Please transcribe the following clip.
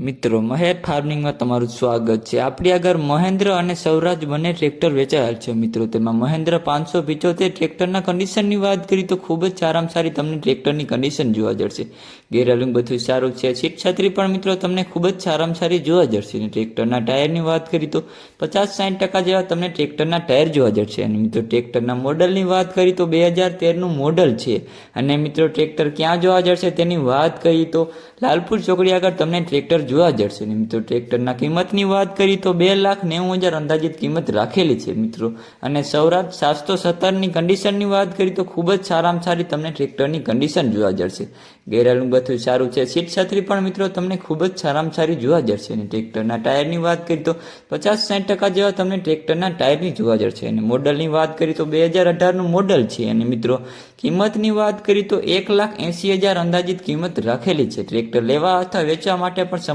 મિત્રો, મહેર ફાર્મિંગમાં તમારું સ્વાગત છે. આપણી આગળ મહેન્દ્ર અને સૌરાજ બંને ટ્રેક્ટર વેચાયેલ છે મિત્રો. તેમાં મહેન્દ્ર પાંચસો પિચોતેર ટ્રેક્ટરના કન્ડિશનની વાત કરી તો ખૂબ જ સારામાં સારી તમને ટ્રેક્ટરની કન્ડિશન જોવા જશે ગેરલિંગ બધું સારું છે. સીટ છત્રી પણ મિત્રો તમને ખૂબ જ સારામાં સારી જોવા જશે અને ટ્રેક્ટરના ટાયરની વાત કરી તો પચાસ સાઠ ટકા જેવા તમને ટ્રેક્ટરના ટાયર જોવા જશે અને મિત્રો, ટ્રેક્ટરના મોડલની વાત કરી તો બે હજાર તેરનું મોડલ છે. અને મિત્રો, ટ્રેક્ટર ક્યાં જોવા જશે તેની વાત કરી તો લાલપુર ચોકડી આગળ તમને ટ્રેક્ટર જોવા જશે ને મિત્રો, ટ્રેક્ટરના કિંમતની વાત કરી તો બે લાખ નેવું હજાર અંદાજિત કિંમત રાખેલી છે, મિત્રો. અને સૌરાષ્ટ્ર સાતસો સત્તરની કન્ડિશનની વાત કરી તો ખૂબ જ સારામાં સારી તમને ટ્રેક્ટરની કન્ડિશન જોવા જશે ગેરાલું બધું સારું છે. સીટ છત્રી પણ, મિત્રો, તમને ખૂબ જ સારામાં સારી જોવા જશે અને ટ્રેક્ટરના ટાયરની વાત કરી તો પચાસ સાઠ ટકા જેવા તમને ટ્રેક્ટરના ટાયરની જોવા જશે અને મોડલની વાત કરી તો બે હજાર અઢારનું મોડલ છે. અને મિત્રો, કિંમતની વાત કરી તો એક લાખ એંસી હજાર અંદાજિત કિંમત રાખેલી છે. ટ્રેક્ટર લેવા અથવા વેચવા માટે પણ